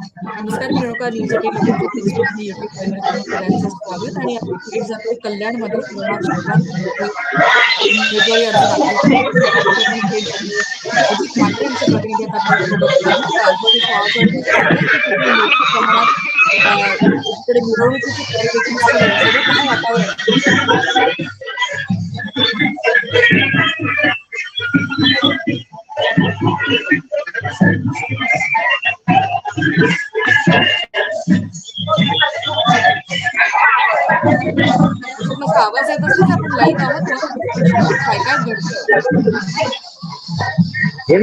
नमस्कार Renuka news एटीमध्ये YouTube सगळ्यांचं स्वागत आणि आपण जातोय कल्याणमध्ये अजित प्रतिनिधी प्रमाणात इकडे मिरवणुकीची तयारी वातावरण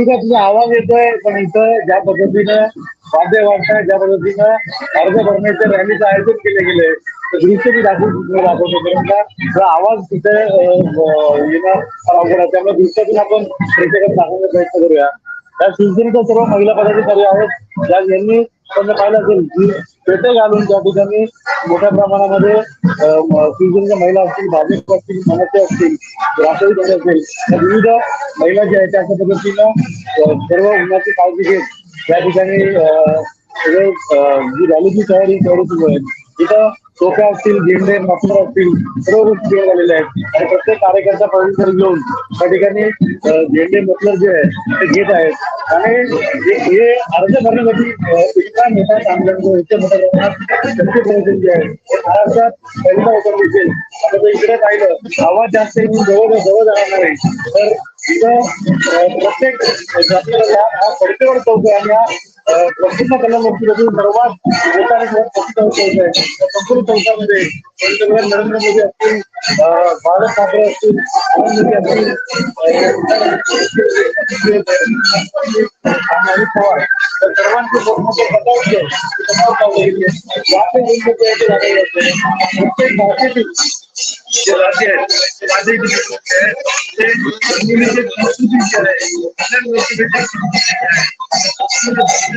तुझा आवाज येतोय पण इथं ज्या पद्धतीनं वाद्य वाजताय ज्या पद्धतीनं अर्ज भरण्याच्या रॅलीचं आयोजन केले गेले तर दृश्य मी दाखवून दाखवतो. कारण का आवाज तिथे अं, येणं अवघड आहे. त्यामुळे दृश्यातून आपण प्रेक्षकांना दाखवण्याचा प्रयत्न करूया. त्या शिवसेनेच्या सर्व महिला पदाधिकारी आहेत. ज्या यांनी पाहिलं असेल की पेटे घालून त्या ठिकाणी मोठ्या प्रमाणामध्ये शिवसेनेच्या महिला असतील भाजप असतील मनसे असतील राष्ट्रवादी असेल त्या विविध महिला ज्या आहेत त्या अशा पद्धतीनं सर्व उन्हाची काळजी घेत त्या ठिकाणी सगळे जी रॅलीची तयारी तयारी सुरू आहे. तिथं सोप्या असतील गेंडे मफलर असतील सर्व गोष्टी तयार झालेल्या आहेत. आणि प्रत्येक कार्यकर्ता पदवीकर घेऊन त्या ठिकाणी झेंडे मफलर जे आहे ते घेत आहेत. आणि हे- अर्ज भरण्यासाठी इतका मोठा कामगार इतक्या मोठ्या प्रमाणात शक्ती प्रयोजन जे आहे महाराष्ट्रात पहिल्यांदा होताना दिसेल आता जर इकडे पाहिलं आवाज जास्त येऊन जवळ जवळ जाणार नाही. तर इथं प्रत्येक जातीला हा हा पडतेवर चौक आहे. आणि हा अं, प्रसन्न कलामूर्तीमधून सर्वात मोठा आणि सर्वात आहे त्या संपूर्ण चौकामध्ये पंतप्रधान नरेंद्र मोदी असतील अं, ठाकरे असतील मोदी असतील अजित पवार तर सर्वांचे मोठमोठे पदार्थ पदार्थ लावले प्रत्येक भाषेतील जे राज्य आहेत ते राज्याची आहे,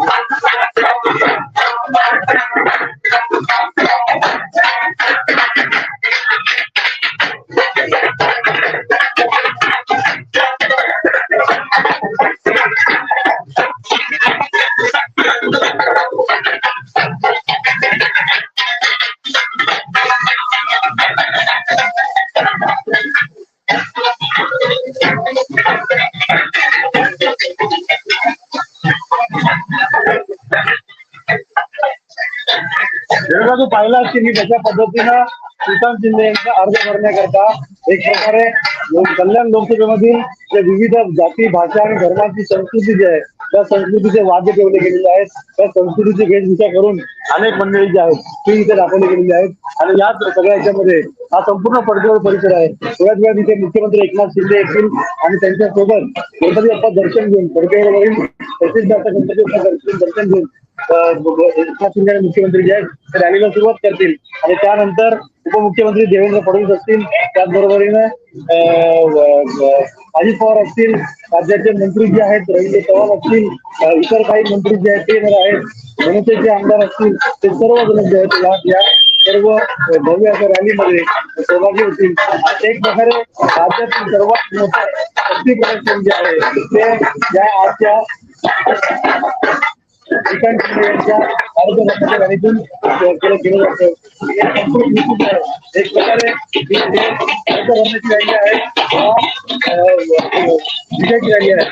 ते तू पाहिला असतील मी त्याच्या पद्धतीनं सुशांत शिंदे यांचा अर्ज भरण्याकरता एक प्रकारे कल्याण लोकसभेमधील जे विविध जाती भाषा आणि धर्माची संस्कृती जी आहे त्या संस्कृतीचे वाद्य ठेवले गेलेले आहेत. त्या संस्कृतीची वेशभूषा करून अनेक मंडळी जी आहेत ती इथे दाखवली गेलेली आहेत. आणि याच सगळ्या याच्यामध्ये हा संपूर्ण पडद्यावर परिसर आहे. थोड्याच वेळात इथे मुख्यमंत्री एकनाथ शिंदे येतील आणि त्यांच्यासोबत गणपती बाप्पा दर्शन घेऊन पडद्यावरील प्रसिद्ध असं गणपती दर्शन घेऊन एकनाथ मुख्यमंत्री जे आहेत ते रॅलीला सुरुवात करतील. आणि त्यानंतर उपमुख्यमंत्री देवेंद्र फडणवीस असतील. त्याचबरोबरीने अजित पवार असतील. राज्याचे मंत्री जे आहेत रवींद्र चव्हाण असतील. इतर काही मंत्री जे आहेत ते आहेत. मनसेचे आमदार असतील. ते सर्वजण जे आहेत या या सर्व भव्य अशा रॅलीमध्ये सहभागी होतील. आणि एक प्रकारे राज्यातील सर्वात मोठं शक्ती प्रदर्शन जे आहे ते या आजच्या श्रीकांत शिंदे यांच्या केलं जातं एक प्रकारे ही रॅली आहे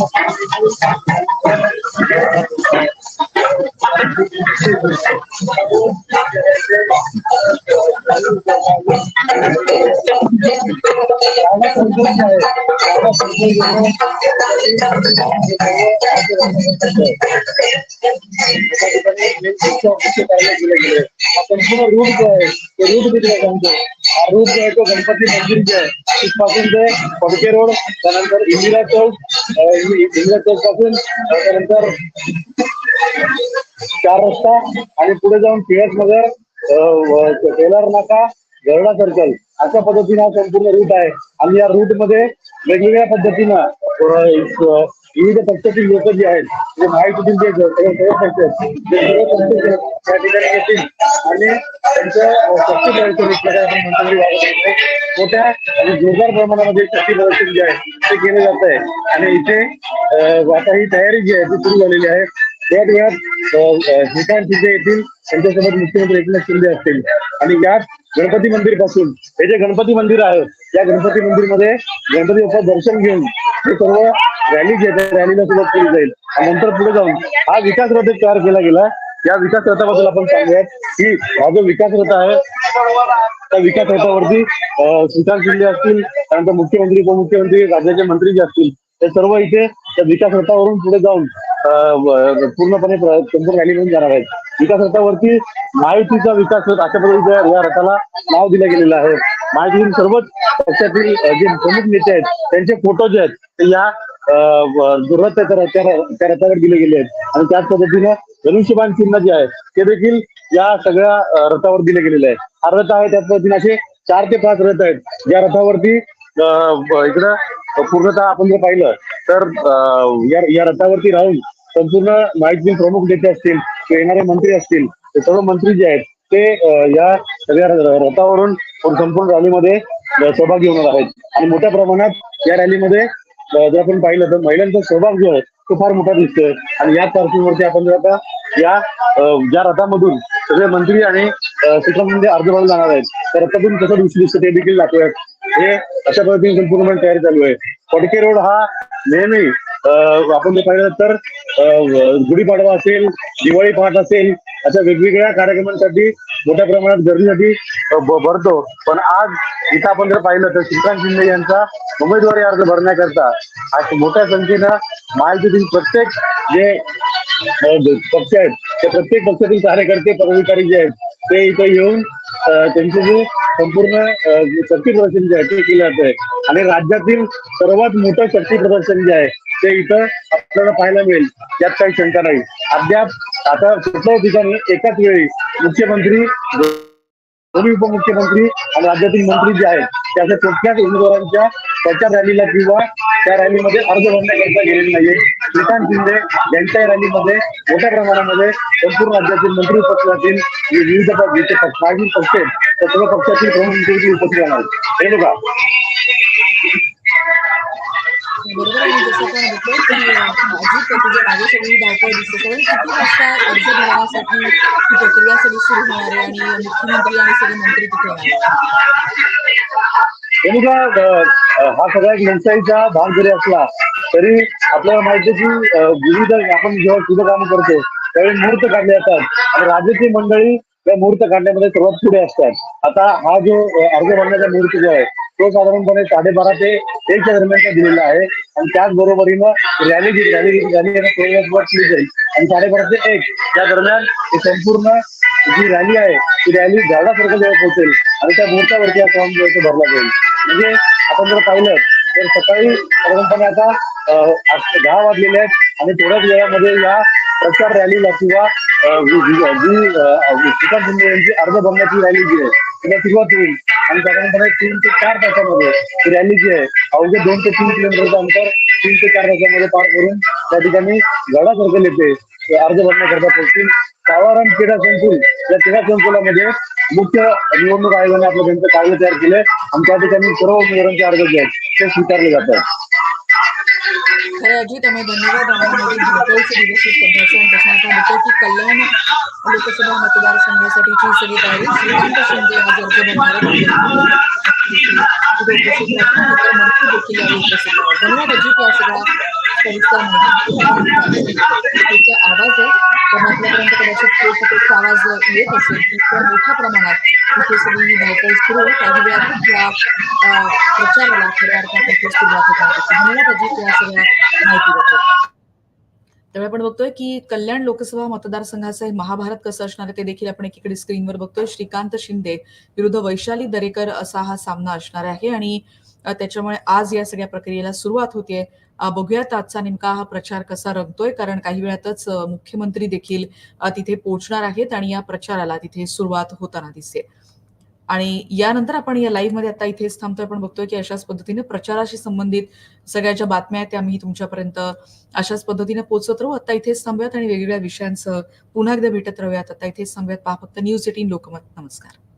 हा, अं, विजयाची रॅली संपूर्ण संपूर्ण रूट जो आहे तो रूट मी तुला सांगतो हा रूट जो आहे तो गणपती मंदिर जो आहे तिथपासून ते फडके रोड त्यानंतर इंदिरा चौक इंदिरा चौकपासून त्यानंतर चार रस्ता आणि पुढे जाऊन टिळक नगर टेलर नाका गरडा सर्कल अशा पद्धतीने हा संपूर्ण रूट आहे आणि या रूटमध्ये वेगवेगळ्या पद्धतीनं विविध पक्षातील लोक जे आहेत जे महायुतीतील जे पक्ष आहेत ते पक्ष त्या ठिकाणी येतील. आणि त्यांच्या शक्ती प्रदर्शन एक प्रकारे आपण म्हणतो मोठ्या आणि जोरदार प्रमाणामध्ये शक्ती प्रदर्शन जे आहे ते केलं जात आहे. आणि इथे आता ही तयारी जी आहे ती सुरू झालेली आहे. त्या ठिकाणात श्रीकांत शिंदे येतील त्यांच्यासोबत मुख्यमंत्री एकनाथ शिंदे असतील. आणि यात गणपती मंदिरपासून हे जे गणपती मंदिर आहे या गणपती मंदिरमध्ये गणपती बाप्पा दर्शन घेऊन हे सर्व रॅली जी आहे रॅलीला सुरुवात केली जाईल. आणि नंतर पुढे जाऊन हा विकास रथ तयार केला गेला. या विकास रथाबद्दल आपण सांगूयात की हा जो विकास रथ आहे त्या विकास रथावरती सुशांत शिंदे असतील त्यानंतर मुख्यमंत्री उपमुख्यमंत्री राज्याचे मंत्री जे असतील ते सर्व इथे त्या विकास रथावरून पुढे जाऊन पूर्णपणे संपूर्ण रॅली घेऊन जाणार आहेत. विकास रथावरती महायुतीचा विकास रथ अशा पद्धतीच्या या रथाला नाव दिलं गेलेलं आहे. महायुतीतील सर्वच पक्षातील जे प्रमुख नेते आहेत त्यांचे फोटो जे आहेत ते या अं, त्या रथावर दिले गेले आहेत. आणि त्याच पद्धतीनं धनुष्यबाण चिन्ह जे आहे ते देखील या सगळ्या रथावर दिले गेलेले आहे हा रथ आहे त्याच पद्धतीने असे चार ते पाच रथ आहेत. ज्या रथावरती इकडं पूर्णतः आपण जर पाहिलं तर या या रथावरती राहून संपूर्ण माहिती प्रमुख नेते असतील येणारे मंत्री असतील ते सर्व मंत्री जे आहेत ते या सगळ्या रथावरून संपूर्ण रॅलीमध्ये सहभागी होणार आहेत. आणि मोठ्या प्रमाणात या रॅलीमध्ये जर आपण पाहिलं तर महिलांचा सहभाग जो आहे तो फार मोठा दिसतोय. आणि याच पार्श्वभूमीवरती आपण जर आता या ज्या रथामधून सगळे मंत्री आणि शिक्षणामध्ये अर्ज भरून जाणार आहेत त्या रथातून कसं दिसू दिसतं ते देखील दाखवूयात. हे अशा पद्धतीने संपूर्णपणे तयारी चालू आहे. फडके रोड हा नेहमी आपण जर पाहिलं तर गुढीपाडवा असेल दिवाळी पहाट असेल अशा वेगवेगळ्या कार्यक्रमांसाठी मोठ्या प्रमाणात गर्दीसाठी भरतो. पण आज इथं आपण जर पाहिलं तर श्रीकांत शिंदे यांचा उमेदवारी अर्ज भरण्याकरता आज मोठ्या संख्येनं महायुतीतील प्रत्येक जे पक्ष आहेत ते प्रत्येक पक्षातील कार्यकर्ते पदाधिकारी जे आहेत ते इथं येऊन त्यांचे जे संपूर्ण शक्ती प्रदर्शन जे आहे ते केलं जात आहे. आणि राज्यातील सर्वात मोठं शक्ती प्रदर्शन जे आहे ते इथं आपल्याला पाहायला मिळेल. यात काही शंका नाही. अद्याप आता कुठल्याही ठिकाणी एकाच वेळी मुख्यमंत्री दोन्ही उपमुख्यमंत्री आणि राज्यातील मंत्री जे आहेत त्या अशा कुठल्याच उमेदवारांच्या त्याच्या रॅलीला किंवा त्या रॅलीमध्ये अर्ज भरण्याकरता गेलेले नाहीये. श्रीकांत शिंदे यांच्या रॅलीमध्ये मोठ्या प्रमाणामध्ये संपूर्ण राज्यातील मंत्री पक्षातील विविध पक्ष मागील पक्ष आहेत सर्व पक्षातील प्रमुख मंत्री उपस्थित राहणार हे बघा. जसं की अं, तुझ्या मागे धावपळ दिसते कारण किती वाजता अर्ज भरण्यासाठी ही प्रक्रिया सगळी सुरू होणार आहे आणि मुख्यमंत्री आणि सगळे मंत्री तिथे येणार हा सगळा एक लोकशाहीचा भाग जरी असला तरी आपल्याला माहिती की विविध आपण जेव्हा शुभ काम करतो त्यावेळी मुहूर्त काढले जातात. आणि राजकीय मंडळी त्या मुहूर्त काढण्यामध्ये सर्वात पुढे असतात. आता हा जो अर्ज भरण्याचा मुहूर्त जो आहे तो साधारणपणे साडेबारा ते एकच्या दरम्यानचा दिलेला आहे. आणि त्याचबरोबरीनं रॅली जी रॅली रॅली केली जाईल. आणि साडेबारा ते एक या दरम्यान संपूर्ण जी रॅली आहे ती रॅली झाडासारखं जवळ पोहोचेल आणि त्या मुहूर्तावरती हा फॉर्म जो आहे तो भरला जाईल. म्हणजे आपण जर पाहिलं तर सकाळी साधारणपणे आता दहा वाजलेले आहेत. आणि थोड्याच वेळामध्ये या प्रचार रॅलीला किंवा विकास यांची म्हणजे अर्ध भरण्याची रॅली जी आहे तिला सुरुवात होईल. आणि साधारणपणे तीन ते चार तासामध्ये रॅली जी आहे अवघ्या दोन ते तीन किलोमीटरचं अंतर तीन ते चार तासामध्ये पार करून त्या ठिकाणी गडा सर्कल येते ते अर्ज़ भरण्याकरता पोहोचतील सावाराम क्रीडा संकुल क्रीडा संकुलामध्ये मुख्य निवडणूक आयोगाने आपलं त्यांचं कागद तयार केले आणि त्या ठिकाणी सर्व उमेदवारांचे अर्ज़ जे आहेत ते स्वीकारले जातात खरं अजय त्यामुळे धन्यवाद। की लोकसभा मतदारसंघासाठीची सगळी तयारी श्रीकांत शिंदे आज अर्ज़ भरणार उपस्थित देखील यावेळी उपस्थित धन्यवाद अजित या सगळ्या सविस्तर आवाज आहे पण आपल्यापर्यंत कदाचित आवाज येत असेल इतक्या मोठ्या प्रमाणात इथे सगळी ही धावपळ सुरू आहे काही वेळातच या प्रचाराला खऱ्या अर्थात इथे सुरुवात होत आहे धन्यवाद अजित या सगळ्या माहितीबद्दल त्यामुळे आपण बघतोय की कल्याण लोकसभा मतदारसंघाचं हे महाभारत कसं असणार आहे ते देखील आपण एकीकडे स्क्रीनवर बघतोय. श्रीकांत शिंदे विरुद्ध वैशाली दरेकर असा हा सामना असणार आहे आणि त्याच्यामुळे आज या सगळ्या प्रक्रियेला सुरुवात होतीये. बघूयात आजचा नेमका हा प्रचार कसा रंगतोय कारण काही वेळातच मुख्यमंत्री देखील तिथे पोहोचणार आहेत आणि या प्रचाराला तिथे सुरुवात होताना दिसते. आणि यानंतर आपण या लाईव्हमध्ये आता इथेच थांबतोय. आपण बघतोय की अशाच पद्धतीने प्रचाराशी संबंधित सगळ्या ज्या बातम्या आहेत त्या आम्ही तुमच्यापर्यंत अशाच पद्धतीने पोहोचत राहू. आता इथेच थांबूयात आणि वेगवेगळ्या विषयांसह पुन्हा एकदा भेटत राहूयात. आता इथेच थांबूयात. पहा फक्त न्यूज एटीन लोकमत. नमस्कार.